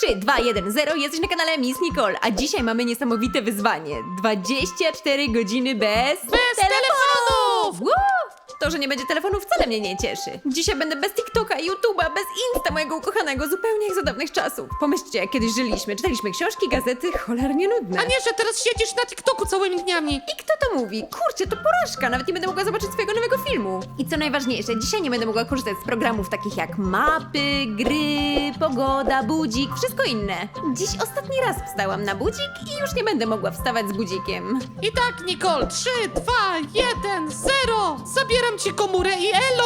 3, 2, 1, 0, jesteś na kanale Miss Nicole, a dzisiaj mamy niesamowite wyzwanie. 24 godziny bez... Bez telefonów! Woo! To, że nie będzie telefonu wcale mnie nie cieszy. Dzisiaj będę bez TikToka, YouTube'a, bez Insta mojego ukochanego, zupełnie jak za dawnych czasów. Pomyślcie, jak kiedyś żyliśmy, czytaliśmy książki, gazety, cholernie nudne. A nie, że teraz siedzisz na TikToku całymi dniami. I kto to mówi? Kurczę, to porażka, nawet nie będę mogła zobaczyć swojego nowego filmu. I co najważniejsze, dzisiaj nie będę mogła korzystać z programów takich jak mapy, gry, pogoda, budzik, wszystko inne. Dziś ostatni raz wstałam na budzik i już nie będę mogła wstawać z budzikiem. I tak, Nicole, 3, 2, 1, 0! Zabieram ci komórę i elo!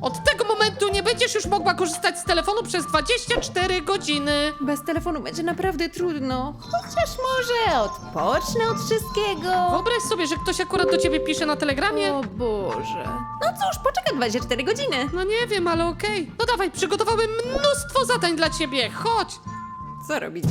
Od tego momentu nie będziesz już mogła korzystać z telefonu przez 24 godziny. Bez telefonu będzie naprawdę trudno. Chociaż może odpocznę od wszystkiego. Wyobraź sobie, że ktoś akurat do ciebie pisze na telegramie. O Boże. No cóż, poczekaj 24 godziny. No nie wiem, ale okej. No dawaj, przygotowałem mnóstwo zadań dla ciebie. Chodź! Co robić?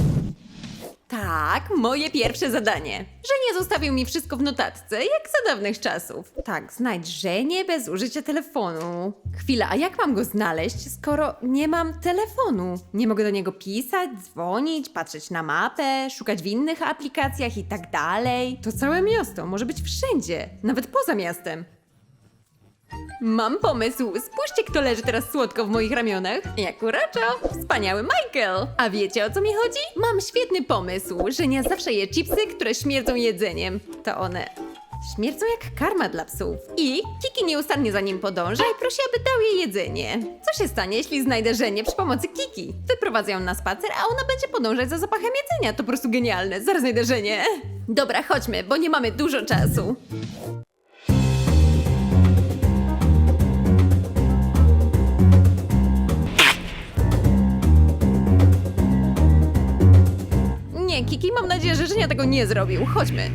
Tak, moje pierwsze zadanie. Żenie zostawił mi wszystko w notatce, jak za dawnych czasów. Tak, znajdź Żenie bez użycia telefonu. Chwila, a jak mam go znaleźć, skoro nie mam telefonu? Nie mogę do niego pisać, dzwonić, patrzeć na mapę, szukać w innych aplikacjach i tak dalej. To całe miasto może być wszędzie, nawet poza miastem. Mam pomysł. Spójrzcie, kto leży teraz słodko w moich ramionach. Jak uroczo. Wspaniały Michael. A wiecie o co mi chodzi? Mam świetny pomysł. Żenia zawsze je chipsy, które śmierdzą jedzeniem. To one śmierdzą jak karma dla psów. I Kiki nieustannie za nim podąża i prosi, aby dał jej jedzenie. Co się stanie, jeśli znajdę Żenię przy pomocy Kiki? Wyprowadzę ją na spacer, a ona będzie podążać za zapachem jedzenia. To po prostu genialne. Zaraz znajdę Żenię. Dobra, chodźmy, bo nie mamy dużo czasu. Nie, Kiki, mam nadzieję, że Żenia tego nie zrobił. Chodźmy.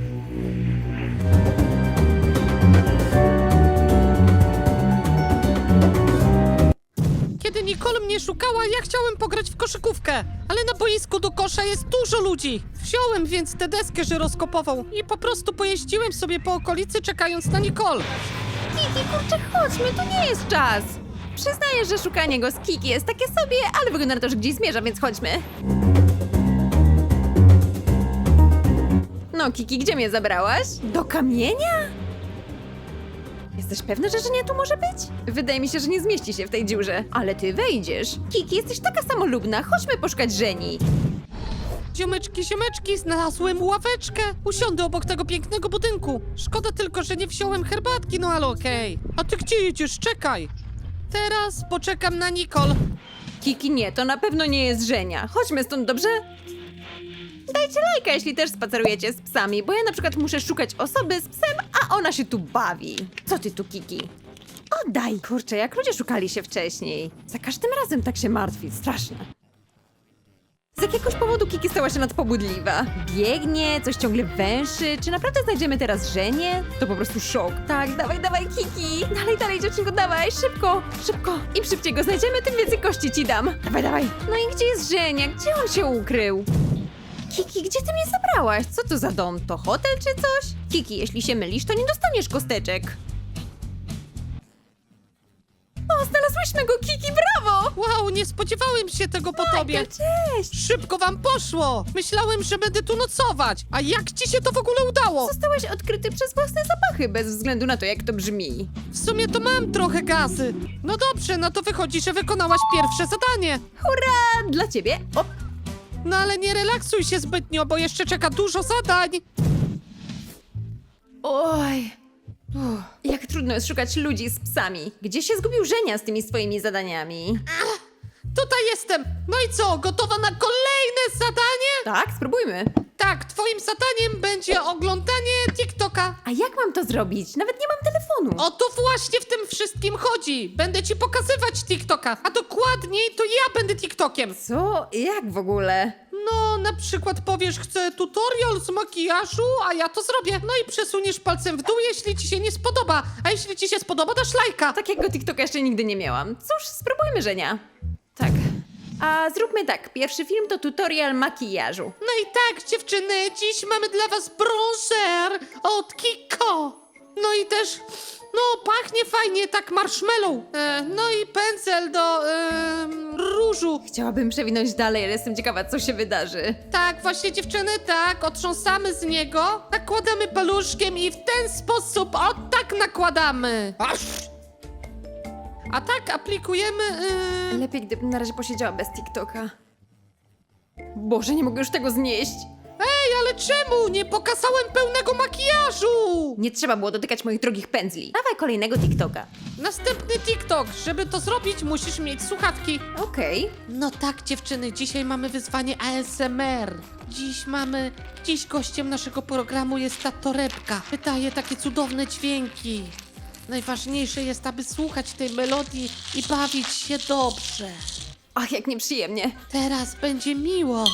Kiedy Nicole mnie szukała, ja chciałem pograć w koszykówkę, ale na boisku do kosza jest dużo ludzi. Wziąłem więc tę deskę żyroskopową i po prostu pojeździłem sobie po okolicy czekając na Nicole. Kiki, kurczę, chodźmy, to nie jest czas. Przyznaję, że szukanie go z Kiki jest takie sobie, ale wygląda na to, że gdzieś zmierza, więc chodźmy. No, Kiki, gdzie mnie zabrałaś? Do kamienia? Jesteś pewna, że Żenia tu może być? Wydaje mi się, że nie zmieści się w tej dziurze. Ale ty wejdziesz. Kiki, jesteś taka samolubna, chodźmy poszukać Żeni. Ziomeczki, ziomeczki, znalazłem ławeczkę. Usiądę obok tego pięknego budynku. Szkoda tylko, że nie wziąłem herbatki, no ale okej. A ty gdzie jedziesz? Czekaj. Teraz poczekam na Nicole. Kiki, nie, to na pewno nie jest Żenia. Chodźmy stąd, dobrze? Dajcie lajka, jeśli też spacerujecie z psami, bo ja na przykład muszę szukać osoby z psem, a ona się tu bawi. Co ty tu, Kiki? Oddaj! Kurczę, jak ludzie szukali się wcześniej. Za każdym razem tak się martwi, straszne. Z jakiegoś powodu Kiki stała się nadpobudliwa. Biegnie, coś ciągle węszy. Czy naprawdę znajdziemy teraz Żenię? To po prostu szok. Tak, dawaj, dawaj, Kiki! Dalej, dalej, dziewczynko, dawaj, szybko, szybko. Im szybciej go znajdziemy, tym więcej kości ci dam. Dawaj, dawaj. No i gdzie jest Żenia? Gdzie on się ukrył? Kiki, gdzie ty mnie zabrałaś? Co to za dom? To hotel czy coś? Kiki, jeśli się mylisz, to nie dostaniesz kosteczek. O, znalazłyśmy go, Kiki, brawo! Wow, nie spodziewałem się tego po tobie. Michael, cześć! Szybko wam poszło! Myślałem, że będę tu nocować. A jak ci się to w ogóle udało? Zostałeś odkryty przez własne zapachy, bez względu na to, jak to brzmi. W sumie to mam trochę gazy. No dobrze, no to wychodzi, że wykonałaś pierwsze zadanie. Hurra! Dla ciebie! O, No ale nie relaksuj się zbytnio, bo jeszcze czeka dużo zadań. oj! Uff, jak trudno jest szukać ludzi z psami. Gdzie się zgubił Żenia z tymi swoimi zadaniami? Tutaj jestem. No i co, gotowa na kolejne zadanie? Tak, spróbujmy. Tak, twoim zadaniem będzie oglądanie TikToka. A jak mam to zrobić? Nawet nie mam telefonu. O to właśnie w tym wszystkim chodzi. Będę ci pokazywać TikToka, a dokładniej to ja będę TikTokiem. Co? Jak w ogóle? No, na przykład powiesz, chcę tutorial z makijażu, a ja to zrobię. No i przesuniesz palcem w dół, jeśli ci się nie spodoba. A jeśli ci się spodoba, dasz lajka. Takiego TikToka jeszcze nigdy nie miałam. Cóż, spróbujmy, Żenia. A zróbmy tak. Pierwszy film to tutorial makijażu. No i tak, dziewczyny, dziś mamy dla was bronzer od Kiko. No i też, no pachnie fajnie, tak marshmallow. E, no i pędzel do e, różu. Chciałabym przewinąć dalej, ale jestem ciekawa, co się wydarzy. Tak, właśnie dziewczyny, tak, otrząsamy z niego, nakładamy paluszkiem i w ten sposób, o tak nakładamy. Aż! A tak aplikujemy... Yy... Lepiej, gdybym na razie posiedziała bez TikToka. Boże, nie mogę już tego znieść. Ej, ale czemu? Nie pokazałem pełnego makijażu! Nie trzeba było dotykać moich drogich pędzli. Dawaj kolejnego TikToka. Następny TikTok. Żeby to zrobić, musisz mieć słuchawki. Okej. No tak, dziewczyny, dzisiaj mamy wyzwanie ASMR. Dziś mamy. Dziś gościem naszego programu jest ta torebka. Wydaje takie cudowne dźwięki. Najważniejsze jest, aby słuchać tej melodii i bawić się dobrze. Ach, jak nieprzyjemnie. Teraz będzie miło.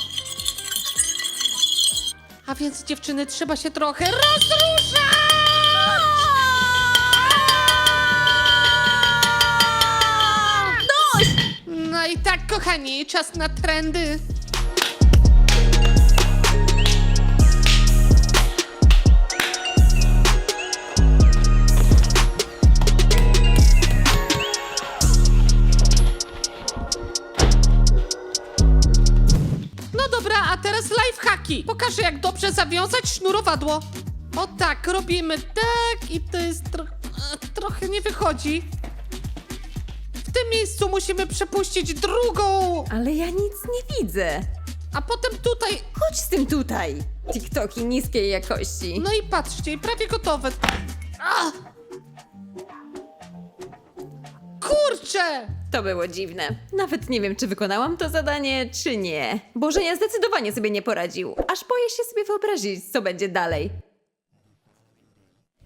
A więc, dziewczyny, trzeba się trochę rozruszać! Dość! No i tak, kochani, czas na trendy. Pokażę, jak dobrze zawiązać sznurowadło. O tak, robimy tak i to jest tro e, trochę nie wychodzi. W tym miejscu musimy przepuścić drugą, Ale ja nic nie widzę. a potem tutaj. Chodź z tym tutaj. TikToki niskiej jakości. No i patrzcie, i prawie gotowe. A! Kurczę! To było dziwne. Nawet nie wiem, czy wykonałam to zadanie, czy nie. Boże, ja zdecydowanie sobie nie poradził. Aż boję się sobie wyobrazić, co będzie dalej.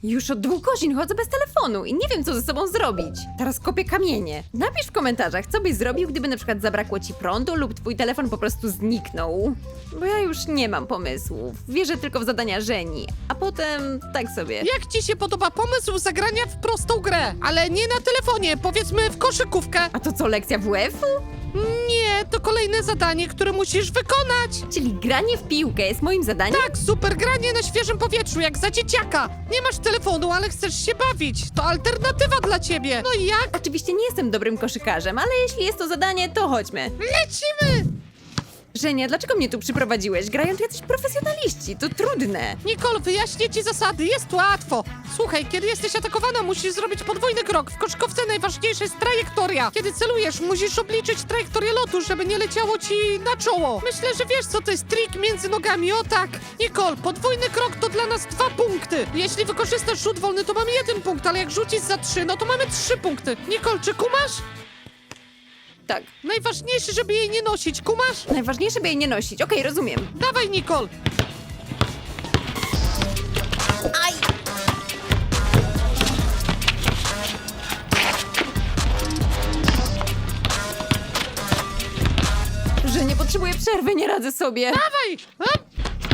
Już od dwóch godzin chodzę bez telefonu i nie wiem, co ze sobą zrobić. Teraz kopię kamienie. Napisz w komentarzach, co byś zrobił, gdyby na przykład zabrakło ci prądu lub twój telefon po prostu zniknął. Bo ja już nie mam pomysłów. Wierzę tylko w zadania Żeni, a potem tak sobie. Jak ci się podoba pomysł zagrania w prostą grę? Ale nie na telefonie, powiedzmy w koszykówkę. A to co, lekcja WF-u? Nie, to kolejne zadanie, które musisz wykonać. Czyli granie w piłkę jest moim zadaniem? Tak, super granie na świeżym powietrzu, jak za dzieciaka. Nie masz telefonu, ale chcesz się bawić. To alternatywa dla ciebie. No i jak? Oczywiście nie jestem dobrym koszykarzem, ale jeśli jest to zadanie, to chodźmy. Lecimy! Żenia, dlaczego mnie tu przyprowadziłeś? Grają tu jacyś profesjonaliści, to trudne. Nicole, wyjaśnię ci zasady, jest łatwo. Słuchaj, kiedy jesteś atakowana, musisz zrobić podwójny krok. W koszykówce najważniejsza jest trajektoria. Kiedy celujesz, musisz obliczyć trajektorię lotu, żeby nie leciało ci na czoło. Myślę, że wiesz, co to jest trik między nogami, o tak. Nicole, podwójny krok to dla nas dwa punkty. Jeśli wykorzystasz rzut wolny, to mamy jeden punkt, ale jak rzucisz za trzy, no to mamy trzy punkty. Nicole, czy kumasz? Tak. Najważniejsze, żeby jej nie nosić, kumasz? Najważniejsze, by jej nie nosić. Okej, rozumiem. Dawaj, Nicole. Aj! Że nie potrzebuję przerwy, nie radzę sobie. Dawaj! Hop.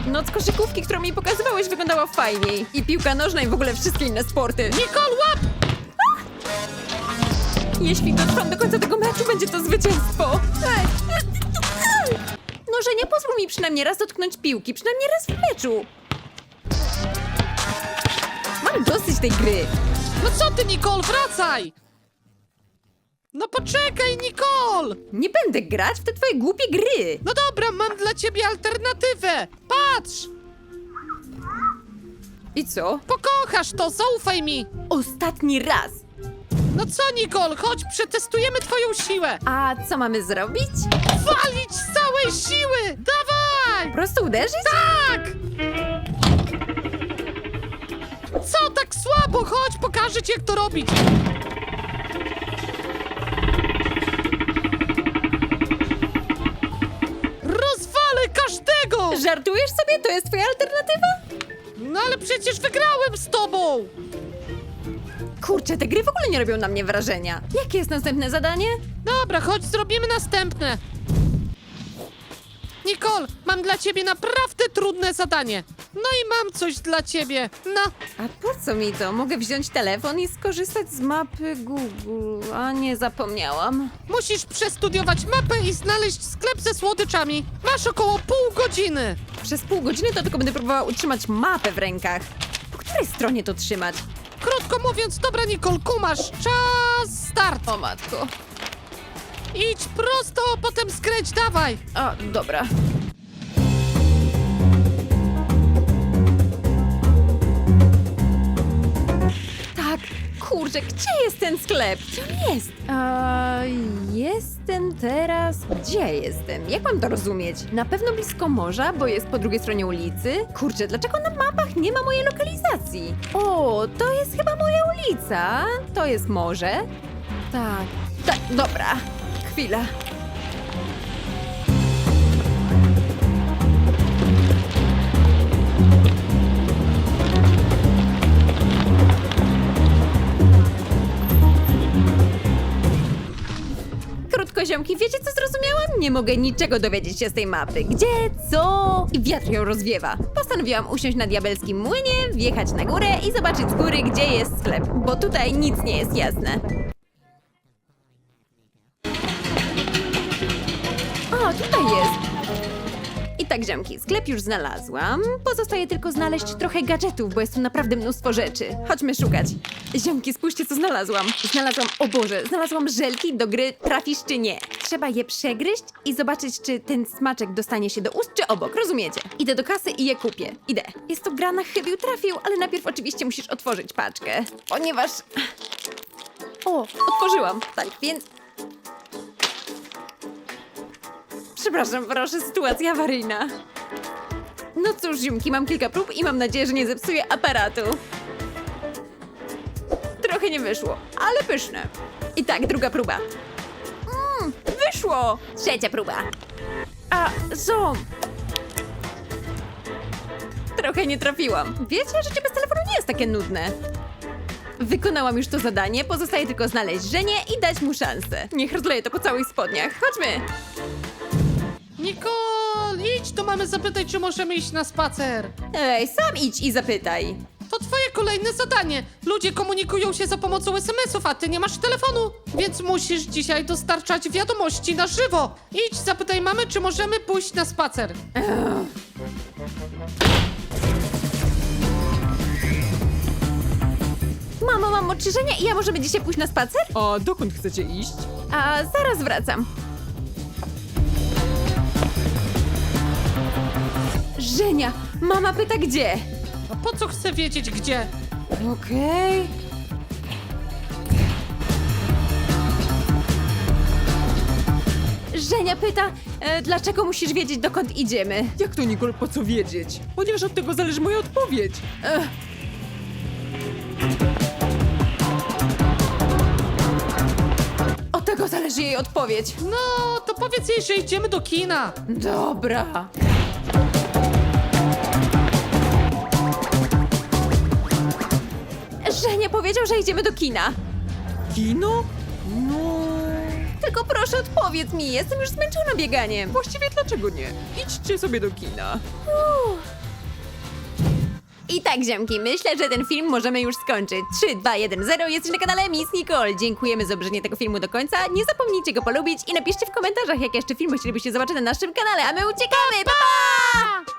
Noc koszykówki, którą mi pokazywałeś, wyglądała fajniej. I piłka nożna i w ogóle wszystkie inne sporty. Nicole, łap! Jeśli dotrwam do końca tego meczu, będzie to zwycięstwo. No, że nie pozwól mi przynajmniej raz dotknąć piłki, przynajmniej raz w meczu. Mam dosyć tej gry. No co ty, Nicole, wracaj! No poczekaj, Nicole! Nie będę grać w te twoje głupie gry. No dobra, mam dla ciebie alternatywę! Patrz! I co? Pokochasz to, zaufaj mi! Ostatni raz. No co, Nicole, chodź, przetestujemy twoją siłę! A co mamy zrobić? Walić z całej siły! Dawaj! Po prostu uderzyć? Tak! Co tak słabo? Chodź, pokażę ci, jak to robić! Rozwalę każdego! Żartujesz sobie? To jest twoja alternatywa? No ale przecież wygrałem z tobą! Kurczę, te gry w ogóle nie robią na mnie wrażenia. Jakie jest następne zadanie? Dobra, chodź, zrobimy następne. Nicole, mam dla ciebie naprawdę trudne zadanie. No i mam coś dla ciebie. No, A po co mi to? Mogę wziąć telefon i skorzystać z mapy Google. A nie zapomniałam. musisz przestudiować mapę i znaleźć sklep ze słodyczami. Masz około pół godziny. Przez pół godziny to tylko będę próbowała utrzymać mapę w rękach. Po której stronie to trzymać? Krótko mówiąc, dobra Nicole, kumasz, czas start. O matko. Idź prosto, potem skręć, dawaj. A, dobra. Gdzie jest ten sklep? Gdzie on jest? Jestem teraz... Gdzie jestem? Jak mam to rozumieć? Na pewno blisko morza, bo jest po drugiej stronie ulicy. Kurczę, dlaczego na mapach nie ma mojej lokalizacji? O, to jest chyba moja ulica. To jest morze. Tak, tak, dobra. Chwila. Ziomki, wiecie co zrozumiałam? Nie mogę niczego dowiedzieć się z tej mapy. Gdzie, co? I wiatr ją rozwiewa. Postanowiłam usiąść na diabelskim młynie, wjechać na górę i zobaczyć z góry, gdzie jest sklep, bo tutaj nic nie jest jasne. O, tutaj jest. Tak, ziomki, sklep już znalazłam. Pozostaje tylko znaleźć trochę gadżetów, bo jest tu naprawdę mnóstwo rzeczy. Chodźmy szukać. Ziomki, spójrzcie, co znalazłam. Znalazłam, o Boże, znalazłam żelki do gry Trafisz czy nie. Trzeba je przegryźć i zobaczyć, czy ten smaczek dostanie się do ust, czy obok, rozumiecie? Idę do kasy i je kupię. Idę. Jest to gra na chybił trafił, ale najpierw oczywiście musisz otworzyć paczkę, ponieważ... O, otworzyłam. Tak, więc Przepraszam, proszę, sytuacja awaryjna. No cóż, ziomki, mam kilka prób i mam nadzieję, że nie zepsuję aparatu. Trochę nie wyszło, ale pyszne. I tak, druga próba. Mmm, wyszło! Trzecia próba. A, ząb. Trochę nie trafiłam. Wiecie, życie bez telefonu nie jest takie nudne. Wykonałam już to zadanie, pozostaje tylko znaleźć Żenię i dać mu szansę. Niech rozleje to po całych spodniach. Chodźmy! Nicole, idź do mamy zapytaj, czy możemy iść na spacer. Ej, sam idź i zapytaj. To twoje kolejne zadanie. Ludzie komunikują się za pomocą SMS-ów, a ty nie masz telefonu. Więc musisz dzisiaj dostarczać wiadomości na żywo. Idź, zapytaj mamy, czy możemy pójść na spacer. Mamo, mam oczyżenia i ja możemy dzisiaj pójść na spacer? A dokąd chcecie iść? A zaraz wracam. Żenia, mama pyta gdzie. A po co chcę wiedzieć gdzie? Okej. Żenia pyta, e, dlaczego musisz wiedzieć, dokąd idziemy. Jak to, Nicole, po co wiedzieć? Ponieważ od tego zależy moja odpowiedź. Od tego zależy jej odpowiedź. No, to powiedz jej, że idziemy do kina. Dobra. Żenia powiedział, że idziemy do kina. Kino? No... Tylko proszę odpowiedz mi, jestem już zmęczona bieganiem. Właściwie dlaczego nie? Idźcie sobie do kina. I tak, ziomki, myślę, że ten film możemy już skończyć. 3, 2, 1, 0, jesteś na kanale Miss Nicole. Dziękujemy za obejrzenie tego filmu do końca. Nie zapomnijcie go polubić i napiszcie w komentarzach, jakie jeszcze filmy chcielibyście zobaczyć na naszym kanale, a my uciekamy. Pa, pa!